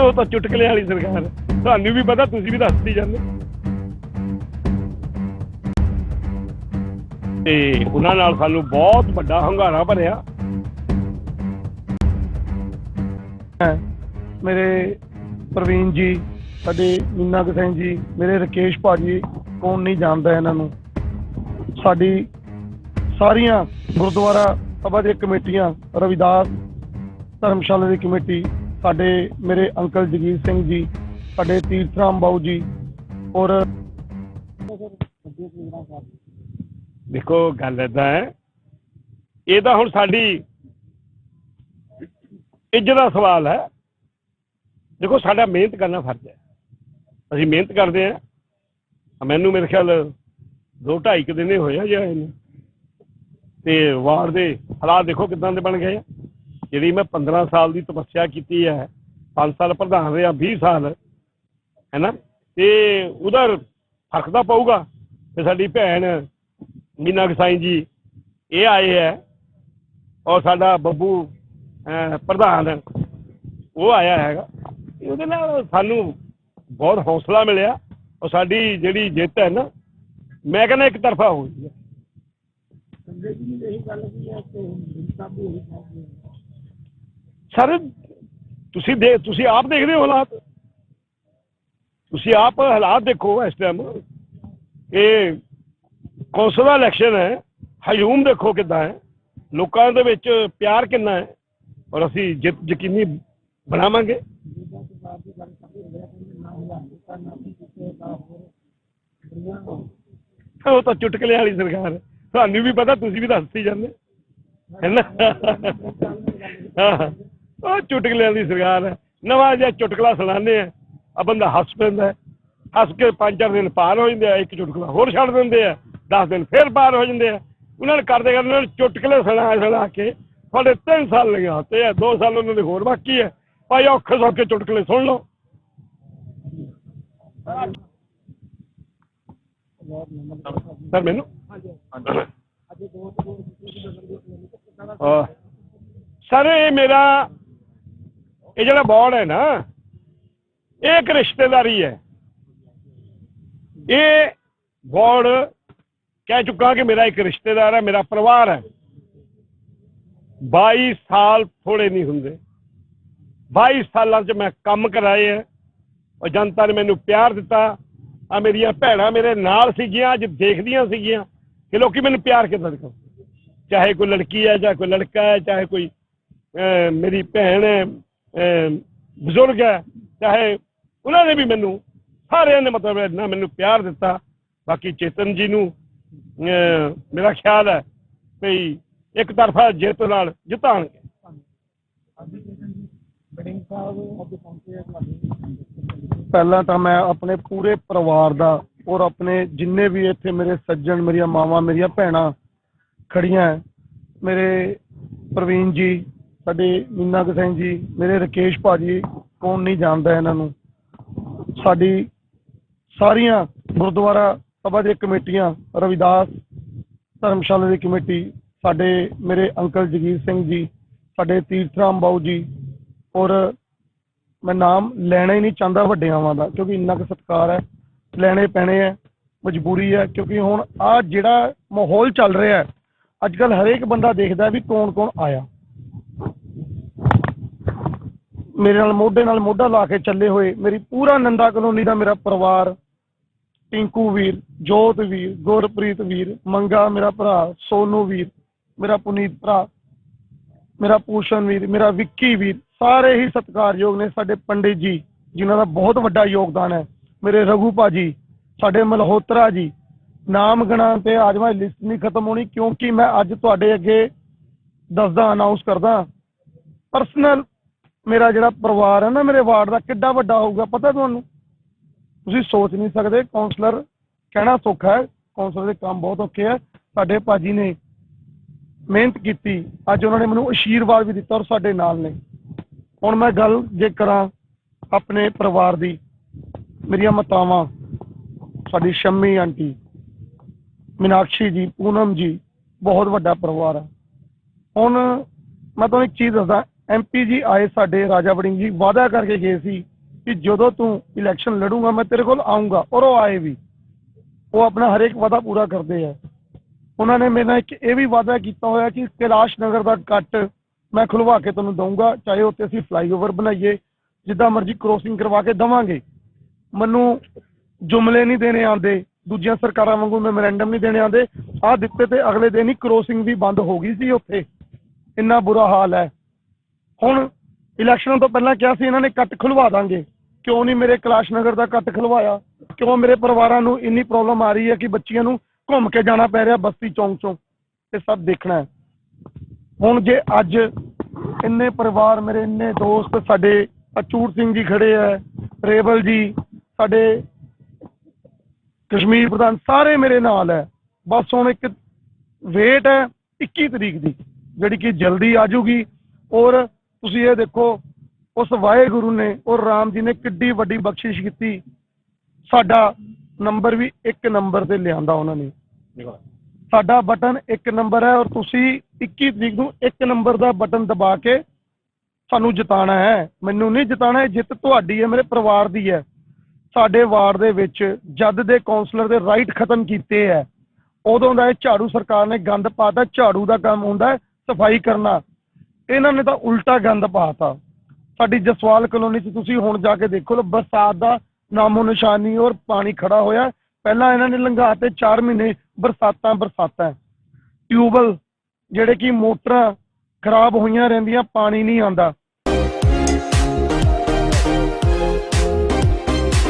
ਉਹ ਤਾਂ ਚੁਟਕਲੇ ਵਾਲੀ ਸਰਕਾਰ। ਹੈ ਤੁਹਾਨੂੰ ਵੀ ਪਤਾ, ਤੁਸੀਂ ਵੀ ਦੱਸਦੀ ਜਾਂਦੇ। ਤੇ ਉਹਨਾਂ ਨਾਲ ਸਾਨੂੰ ਬਹੁਤ ਵੱਡਾ ਹੰਗਾਰਾ ਭਰਿਆ। ਹੈ, ਮੇਰੇ ਪ੍ਰਵੀਨ ਜੀ, ਸਾਡੇ ਮੀਨਾ ਸਿੰਘ ਜੀ, ਮੇਰੇ ਰਕੇਸ਼ ਭਾਜੀ, ਕੌਣ ਨਹੀਂ ਜਾਣਦਾ ਇਹਨਾਂ ਨੂੰ। ਸਾਡੀ ਸਾਰੀਆਂ ਗੁਰਦੁਆਰਾ ਸਭਾ ਦੀਆਂ ਕਮੇਟੀਆਂ, ਰਵਿਦਾਸ ਧਰਮਸ਼ਾਲਾ ਦੀ ਕਮੇਟੀ ਸਾਡੇ ਮੇਰੇ ਅੰਕਲ ਜਗੀਰ ਸਿੰਘ ਜੀ, ਸਾਡੇ ਤੀਰਥਰਾਮ ਬਾਊ ਜੀ ਔਰ ਦੇਖੋ, ਗੱਲ ਏਦਾਂ ਹੈ, ਇਹ ਤਾਂ ਹੁਣ ਸਾਡੀ ਇੱਜ਼ਤ ਦਾ ਸਵਾਲ ਹੈ। ਦੇਖੋ, ਸਾਡਾ ਮਿਹਨਤ ਕਰਨਾ ਫਰਜ਼ ਹੈ। ਅਸੀਂ ਮਿਹਨਤ ਕਰਦੇ ਹਾਂ। ਮੈਨੂੰ ਮੇਰੇ ਖਿਆਲ ਦੋ ਢਾਈ ਕੁ ਦਿਨ ਹੀ ਹੋਏ ਆ ਜੀ ਤੇ ਵਾਰ ਦੇ ਹਾਲਾਤ ਦੇਖੋ ਕਿਦਾਂ ਦੇ ਬਣ ਗਏ ਆ। ਜਿਹੜੀ ਮੈਂ 15 ਸਾਲ ਦੀ ਤਪੱਸਿਆ ਕੀਤੀ ਹੈ 5 ਸਾਲ ਪ੍ਰਧਾਨ ਰਿਹਾ 20 ਸਾਲ, ਹੈਨਾ? ਤੇ ਉਹਦਾ ਫ਼ਰਕ ਤਾਂ ਪਊਗਾ। ਤੇ ਸਾਡੀ ਭੈਣ ਮੀਨਾ ਗਸਾਈ ਜੀ, ਇਹ ਆਏ ਹੈ ਔਰ ਸਾਡਾ ਬੱਬੂ ਪ੍ਰਧਾਨ, ਉਹ ਆਇਆ ਹੈਗਾ। ਉਹਦੇ ਨਾਲ ਸਾਨੂੰ ਬਹੁਤ ਹੌਸਲਾ ਮਿਲਿਆ ਔਰ ਸਾਡੀ ਜਿਹੜੀ ਜਿੱਤ ਹੈ ਨਾ, ਮੈਂ ਕਹਿੰਦਾ ਇੱਕ ਤਰਫਾ ਹੋਈ ਹੈ। ਸਰ, ਤੁਸੀਂ ਦੇ, ਤੁਸੀਂ ਆਪ ਦੇਖਦੇ ਹੋ ਹਾਲਾਤ? ਤੁਸੀਂ ਆਪ ਹਾਲਾਤ ਦੇਖੋ ਇਸ ਟਾਈਮ ਇਹ ਕੌਂਸਲ ਦਾ ਇਲੈਕਸ਼ਨ ਹੈ। ਹਜੂਮ ਦੇਖੋ ਕਿੱਦਾਂ ਹੈ। ਲੋਕਾਂ ਦੇ ਵਿੱਚ ਪਿਆਰ ਕਿੰਨਾ ਹੈ। ਔਰ ਅਸੀਂ ਜਿੱਤ ਯਕੀਨੀ ਬਣਾਵਾਂਗੇ। ਉਹ ਤਾਂ ਚੁਟਕਲੇ ਵਾਲੀ ਸਰਕਾਰ ਤੁਹਾਨੂੰ ਵੀ ਪਤਾ, ਤੁਸੀਂ ਵੀ ਦੱਸਦੀ ਜਾਂਦੇ। ਹੈ ਨਾ? ਹਾਂ। ਉਹ ਚੁਟਕਲੇ ਵਾਲੀ ਸਰਕਾਰ ਹੈ। ਨਵਾਂ ਜਿਹਾ ਚੁਟਕਲਾ ਸੁਣਾਉਂਦੇ ਆ। ਆ ਬੰਦਾ ਹੱਸ ਪੈਂਦਾ ਹੈ। ਹੱਸ ਕੇ ਪੰਜ ਚਾਰ ਦਿਨ ਪਾਰ ਹੋ ਜਾਂਦੇ ਆ ਇੱਕ ਚੁਟਕਲਾ ਹੋਰ ਛੱਡ ਦਿੰਦੇ ਆ। 10 ਦਿਨ ਫੇਰ ਪਾਰ ਹੋ ਜਾਂਦੇ ਆ। ਉਹਨਾਂ ਨੇ ਕਰਦੇ ਕਰਦੇ ਉਹਨਾਂ ਨੇ ਚੁਟਕਲੇ ਸੁਣਾ ਸੁਣਾ ਕੇ ਤੁਹਾਡੇ 3 ਸਾਲ ਲਗਾਤੇ ਆ 2 ਸਾਲ ਉਹਨਾਂ ਦੇ ਹੋਰ ਬਾਕੀ ਹੈ ਭਾਈ ਔਖੇ ਸੌਖੇ ਚੁਟਕਲੇ ਸੁਣ ਲਓ। ਸਰ ਮੈਨੂੰ? ਸਰ ਇਹ ਮੇਰਾ ਇਹ ਜਿਹੜਾ ਬੋਰਡ ਹੈ ਨਾ, ਇਹ ਇੱਕ ਰਿਸ਼ਤੇਦਾਰੀ ਹੈ। ਇਹ ਬੋਰਡ ਕਹਿ ਚੁੱਕਾ ਕਿ ਮੇਰਾ ਇੱਕ ਰਿਸ਼ਤੇਦਾਰ ਹੈ, ਮੇਰਾ ਪਰਿਵਾਰ ਹੈ। 22 ਸਾਲ ਥੋੜੇ ਨਹੀਂ ਹੁੰਦੇ। 22 ਸਾਲਾਂ 'ਚ ਮੈਂ ਕੰਮ ਕਰਾਏ ਹੈ ਔਰ ਜਨਤਾ ਨੇ ਮੈਨੂੰ ਪਿਆਰ ਦਿੱਤਾ। ਆ ਮੇਰੀਆਂ ਭੈਣਾਂ ਮੇਰੇ ਨਾਲ ਸੀਗੀਆਂ, ਅੱਜ ਦੇਖਦੀਆਂ ਸੀਗੀਆਂ ਕਿ ਲੋਕੀ ਮੈਨੂੰ ਪਿਆਰ ਕਿੱਦਾਂ ਕਰਦੇ ਚਾਹੇ ਕੋਈ ਲੜਕੀ ਹੈ ਚਾਹੇ ਕੋਈ ਲੜਕਾ ਹੈ, ਚਾਹੇ ਕੋਈ ਮੇਰੀ ਭੈਣ ਹੈ ਬਜ਼ੁਰਗ ਹੈ, ਚਾਹੇ ਉਹਨਾਂ ਨੇ ਵੀ ਮੈਨੂੰ ਸਾਰਿਆਂ ਨੇ ਮਤਲਬ ਇੰਨਾ ਮੈਨੂੰ ਪਿਆਰ ਦਿੱਤਾ। ਬਾਕੀ ਚੇਤਨ ਜੀ ਨੂੰ ਮੇਰਾ ਖਿਆਲ ਹੈ ਵੀ ਇੱਕ ਤਰਫਾ ਜਿੱਤ ਨਾਲ ਜਿਤਾਣਗੇ ਪਹਿਲਾਂ ਤਾਂ ਮੈਂ ਆਪਣੇ ਪੂਰੇ ਪਰਿਵਾਰ ਦਾ ਔਰ ਆਪਣੇ ਜਿੰਨੇ ਵੀ ਇੱਥੇ ਮੇਰੇ ਸੱਜਣ, ਮੇਰੀਆਂ ਮਾਵਾਂ, ਮੇਰੀਆਂ ਭੈਣਾਂ ਖੜੀਆਂ ਮੇਰੇ ਪ੍ਰਵੀਨ ਜੀ ਸਾਡੇ ਮੀਨਾ ਸਿੰਘ ਜੀ, ਮੇਰੇ ਰਕੇਸ਼ ਭਾਜੀ, ਕੌਣ ਨਹੀਂ ਜਾਣਦਾ ਇਹਨਾਂ ਨੂੰ। ਸਾਡੀ ਸਾਰੀਆਂ ਗੁਰਦੁਆਰਾ ਸਭਾ ਦੀਆਂ ਕਮੇਟੀਆਂ, ਰਵਿਦਾਸ ਧਰਮਸ਼ਾਲਾ ਦੀ ਕਮੇਟੀ, ਸਾਡੇ ਮੇਰੇ ਅੰਕਲ ਜਗੀਰ ਸਿੰਘ ਜੀ, ਸਾਡੇ ਤੀਰਥਰਾਮ ਬਾਊ ਜੀ, ਔਰ ਮੈਂ ਨਾਮ ਲੈਣਾ ਹੀ ਨਹੀਂ ਚਾਹੁੰਦਾ ਵੱਡਿਆਂਵਾਂ ਦਾ, ਕਿਉਂਕਿ ਇੰਨਾ ਕੁ ਸਤਿਕਾਰ ਹੈ, ਲੈਣੇ ਪੈਣੇ ਹੈ, ਮਜਬੂਰੀ ਹੈ, ਕਿਉਂਕਿ ਹੁਣ ਆ ਜਿਹੜਾ ਮਾਹੌਲ ਚੱਲ ਰਿਹਾ ਹੈ, ਅੱਜ ਕੱਲ ਹਰੇਕ ਬੰਦਾ ਦੇਖਦਾ ਵੀ ਕੌਣ ਕੌਣ ਆਇਆ। ਮੇਰੇ ਨਾਲ ਮੋਢੇ ਨਾਲ ਮੋਢਾ ਲਾ ਕੇ ਚੱਲੇ ਹੋਏ। ਮੇਰੀ ਪੂਰਾ ਨੰਦਾ ਕਲੋਨੀ ਦਾ ਮੇਰਾ ਪਰਿਵਾਰ, ਟਿੰਕੂ ਵੀਰ, ਜੋਤ ਵੀਰ, ਗੁਰਪ੍ਰੀਤ ਵੀਰ, ਮੰਗਾ ਮੇਰਾ ਭਰਾ, ਸੋਨੂ ਵੀਰ, ਮੇਰਾ ਪੁਨੀਤ ਭਰਾ, ਮੇਰਾ ਪੂਸ਼ਨ ਵੀਰ, ਮੇਰਾ ਵਿੱਕੀ ਵੀਰ, ਸਾਰੇ ਹੀ ਸਤਿਕਾਰਯੋਗ ਨੇ ਸਾਡੇ ਪੰਡਿਤ ਜੀ, ਜਿਨ੍ਹਾਂ ਦਾ ਬਹੁਤ ਵੱਡਾ ਯੋਗਦਾਨ ਹੈ। ਮੇਰੇ ਰਘੂ ਭਾਜੀ, ਸਾਡੇ ਮਲਹੋਤਰਾ ਜੀ, ਨਾਮ ਗਣਾ ਤੇ ਆਜਮਾ ਲਿਸਟ ਨਹੀਂ ਖਤਮ ਹੋਣੀ, ਕਿਉਂਕਿ ਮੈਂ ਅੱਜ ਤੁਹਾਡੇ ਅੱਗੇ ਦੱਸਦਾ ਅਨਾਉਂਸ ਕਰਦਾ। ਪਰਸਨਲ ਮੇਰਾ ਜਿਹੜਾ ਪਰਿਵਾਰ ਹੈ ਨਾ, ਮੇਰੇ ਵਾਰਡ ਦਾ ਕਿੱਡਾ ਵੱਡਾ ਹੋਊਗਾ, ਪਤਾ ਤੁਹਾਨੂੰ? ਤੁਸੀਂ ਸੋਚ ਨਹੀਂ ਸਕਦੇ ਕਾਉਂਸਲਰ ਕਹਿਣਾ ਸੌਖਾ ਹੈ ਕਾਉਂਸਲਰ ਦੇ ਕੰਮ ਬਹੁਤ ਔਖੇ ਹੈ ਸਾਡੇ ਭਾਜੀ ਨੇ ਮਿਹਨਤ ਕੀਤੀ, ਅੱਜ ਉਹਨਾਂ ਨੇ ਮੈਨੂੰ ਅਸ਼ੀਰਵਾਦ ਵੀ ਦਿੱਤਾ ਔਰ ਸਾਡੇ ਨਾਲ ਨੇ। ਹੁਣ ਮੈਂ ਗੱਲ ਜੇ ਕਰਾਂ ਆਪਣੇ ਪਰਿਵਾਰ ਦੀ, ਮੇਰੀਆਂ ਮਾਤਾਵਾਂ, ਸਾਡੀ ਸ਼ੰਮੀ ਆਂਟੀ, ਮੀਨਾਕਸ਼ੀ ਜੀ, ਪੂਨਮ ਜੀ, ਬਹੁਤ ਵੱਡਾ ਪਰਿਵਾਰ ਹੈ। ਹੁਣ ਮੈਂ ਤੁਹਾਨੂੰ ਇੱਕ ਚੀਜ਼ ਦੱਸਦਾ ਐਮਪੀ ਜੀ ਆਏ ਸਾਡੇ ਰਾਜਾ ਵੜਿੰਗ ਜੀ, ਵਾਅਦਾ ਕਰਕੇ ਗਏ ਸੀ ਕਿ ਜਦੋਂ ਤੂੰ ਇਲੈਕਸ਼ਨ ਲੜੂਗਾ, ਮੈਂ ਤੇਰੇ ਕੋਲ ਆਉਂਗਾ ਔਰ ਉਹ ਆਏ ਵੀ। ਉਹ ਆਪਣਾ ਹਰੇਕ ਵਾਅਦਾ ਪੂਰਾ ਕਰਦੇ ਆ। ਉਹਨਾਂ ਨੇ ਮੇਰੇ ਨਾਲ ਇੱਕ ਇਹ ਵੀ ਵਾਅਦਾ ਕੀਤਾ ਹੋਇਆ ਕਿ ਕੈਲਾਸ਼ ਨਗਰ ਦਾ ਕੱਟ ਮੈਂ ਖੁਲਵਾ ਕੇ ਤੁਹਾਨੂੰ ਦਊਂਗਾ, ਚਾਹੇ ਉੱਤੇ ਅਸੀਂ ਫਲਾਈਓਵਰ ਬਣਾਈਏ, ਜਿੱਦਾਂ ਮਰਜ਼ੀ ਕ੍ਰੋਸਿੰਗ ਕਰਵਾ ਕੇ ਦਵਾਂਗੇ। ਮੈਨੂੰ ਜੁਮਲੇ ਨਹੀਂ ਦੇਣੇ ਆਉਂਦੇ, ਦੂਜੀਆਂ ਸਰਕਾਰਾਂ ਵਾਂਗੂ ਮੈਮੋਰੈਂਡਮ ਨਹੀਂ ਦੇਣੇ ਆਉਂਦੇ। ਆਹ ਦਿੱਤੇ ਤੇ ਅਗਲੇ ਦਿਨ ਹੀ ਕ੍ਰੋਸਿੰਗ ਵੀ ਬੰਦ ਹੋ ਗਈ ਸੀ ਉੱਥੇ। ਇੰਨਾ ਬੁਰਾ ਹਾਲ ਹੈ। ਹੁਣ ਇਲੈਕਸ਼ਨਾਂ ਤੋਂ ਪਹਿਲਾਂ ਕਿਹਾ ਸੀ ਇਹਨਾਂ ਨੇ ਕੱਟ ਖੁਲਵਾ ਦਾਂਗੇ। ਕਿਉਂ ਨਹੀਂ ਮੇਰੇ ਕੈਲਾਸ਼ ਨਗਰ ਦਾ ਕੱਟ ਖੁਲਵਾਇਆ? ਕਿਉਂ ਮੇਰੇ ਪਰਿਵਾਰਾਂ ਨੂੰ ਇੰਨੀ ਪ੍ਰੋਬਲਮ ਆ ਰਹੀ ਹੈ ਕਿ ਬੱਚੀਆਂ ਨੂੰ ਘੁੰਮ ਕੇ ਜਾਣਾ ਪੈ ਰਿਹਾ ਬਸਤੀ ਚੌਂਕ ਚੋਂ? ਇਹ ਸਭ ਦੇਖਣਾ ਹੈ। ਹੁਣ ਜੇ ਅੱਜ ਇੰਨੇ ਪਰਿਵਾਰ ਮੇਰੇ, ਇੰਨੇ ਦੋਸਤ ਸਾਡੇ ਅਚੂਰ ਸਿੰਘ ਜੀ ਖੜੇ ਹੈ ਰੇਬਲ ਜੀ, ਸਾਡੇ ਕਸ਼ਮੀਰ ਪ੍ਰਧਾਨ ਸਾਰੇ ਮੇਰੇ ਨਾਲ ਹੈ। ਬਸ ਹੁਣ ਇੱਕ ਵੇਟ ਹੈ 21 ਤਰੀਕ ਦੀ, ਜਿਹੜੀ ਕਿ ਜਲਦੀ ਆ ਜੂਗੀ ਔਰ ਤੁਸੀਂ ਇਹ ਦੇਖੋ, ਉਸ ਵਾਹਿਗੁਰੂ ਨੇ ਔਰ ਰਾਮ ਜੀ ਨੇ ਕਿੱਡੀ ਵੱਡੀ ਬਖਸ਼ਿਸ਼ ਕੀਤੀ। ਸਾਡਾ ਨੰਬਰ ਵੀ ਇੱਕ ਨੰਬਰ ਤੇ ਲਿਆਂਦਾ ਉਹਨਾਂ ਨੇ। ਸਾਡਾ ਬਟਨ ਇੱਕ ਨੰਬਰ ਹੈ ਔਰ ਤੁਸੀਂ 21 ਤਰੀਕ ਨੂੰ ਇੱਕ ਨੰਬਰ ਦਾ ਬਟਨ ਦਬਾ ਕੇ ਸਾਨੂੰ ਜਿਤਾਣਾ ਹੈ। ਮੈਨੂੰ ਨਹੀਂ ਜਿਤਾਣਾ ਇਹ ਜਿੱਤ ਤੁਹਾਡੀ ਹੈ, ਮੇਰੇ ਪਰਿਵਾਰ ਦੀ ਹੈ। ਸਾਡੇ ਵਾਰਡ ਦੇ ਵਿੱਚ ਜਦ ਦੇ ਕਾਉਂਸਲਰ ਦੇ ਰਾਈਟ ਖਤਮ ਕੀਤੇ ਹੈ। ਉਦੋਂ ਦਾ ਇਹ ਝਾੜੂ ਸਰਕਾਰ ਨੇ ਗੰਦ ਪਾਤਾ, ਝਾੜੂ ਦਾ ਕੰਮ ਹੁੰਦਾ ਸਫ਼ਾਈ ਕਰਨਾ। ਇਹਨਾਂ ਨੇ ਤਾਂ ਉਲਟਾ ਗੰਦ ਪਾਤਾ। ਸਾਡੀ ਜਸਵਾਲ ਕਲੋਨੀ 'ਚ ਤੁਸੀਂ ਹੁਣ ਜਾ ਕੇ ਦੇਖੋ ਲੋ ਬਰਸਾਤ ਦਾ ਨਾਮੋ ਨਿਸ਼ਾਨੀ ਔਰ ਪਾਣੀ ਖੜਾ ਹੋਇਆ ਪਹਿਲਾਂ ਇਹਨਾਂ ਨੇ ਲੰਘਾ ਤੇ 4 ਮਹੀਨੇ ਬਰਸਾਤਾਂ ਬਰਸਾਤਾਂ। ਟਿਊਬਲ ਜਿਹੜੇ ਕਿ ਮੋਟਰਾਂ ਖਰਾਬ ਹੋਈਆਂ ਰਹਿੰਦੀਆਂ, ਪਾਣੀ ਨਹੀਂ ਆਉਂਦਾ।